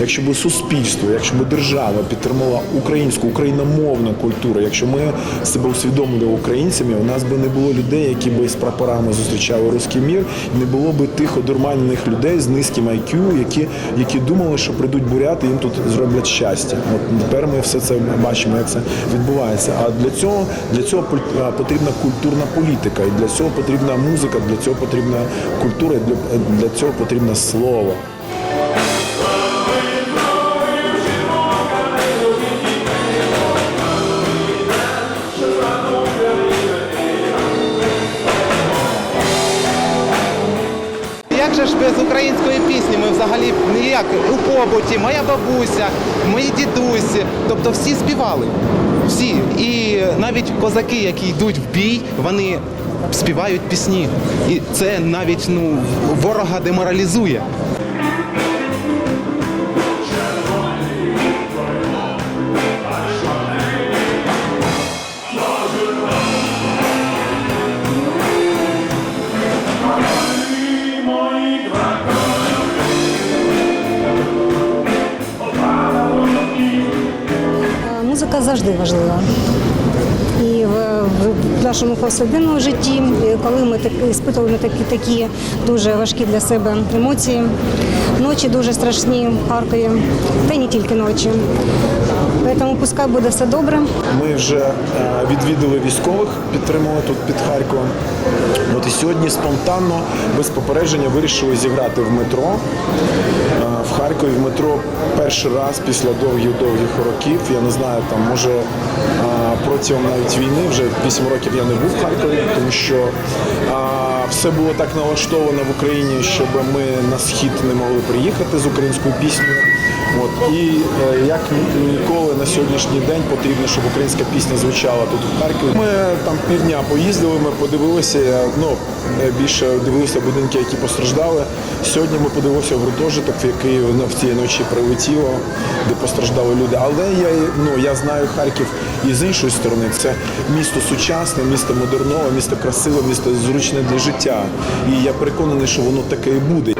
якщо б суспільство, якщо б держава підтримала українську, україномовну культуру, якщо ми себе усвідомили українцями, у нас би не було людей, які би з прапорами зустрічали руський мір, і не було би тих одурманених людей з низьким IQ, які, які думали, що прийдуть буряти, їм тут зроблять щастя. От тепер ми все це бачимо, як це відбувається. А для цього для цього потрібна культурна політика, і для цього потрібна музика, для цього потрібна культура, і для, для цього потрібне слово. Як же ж без української пісні ми взагалі ніяк у побуті, моя бабуся, мої дідусі, тобто всі співали. Всі. І навіть козаки, які йдуть в бій, вони співають пісні. І це навіть ну, ворога деморалізує. Музика завжди важлива. І в, нашому повсякденному житті, коли ми так, спитували такі, такі дуже важкі для себе емоції, ночі дуже страшні в Харкові, та й не тільки ночі. Тому пускай буде все добре. Ми вже е, відвідали військових, підтримали тут під Харковом. От і сьогодні спонтанно, без попередження, вирішили зіграти в метро. Е, В метро перший раз після довгих-довгих років. Я не знаю, там може е, протягом навіть війни, вже 8 років я не був в Харкові, тому що е, все було так налаштовано в Україні, щоб ми на схід не могли приїхати з українською піснею. От і е, як ніколи на сьогоднішній день потрібно, щоб українська пісня звучала тут в Харкові. Ми там півдня поїздили, ми подивилися. Ну е, більше дивилися будинки, які постраждали. Сьогодні ми подивилися гуртожиток, який ну, в тієї ночі прилетіло, де постраждали люди. Але я ну я знаю Харків і з іншої сторони. Це місто сучасне, місто модернове, місто красиве, місто зручне для життя. І я переконаний, що воно таке і буде.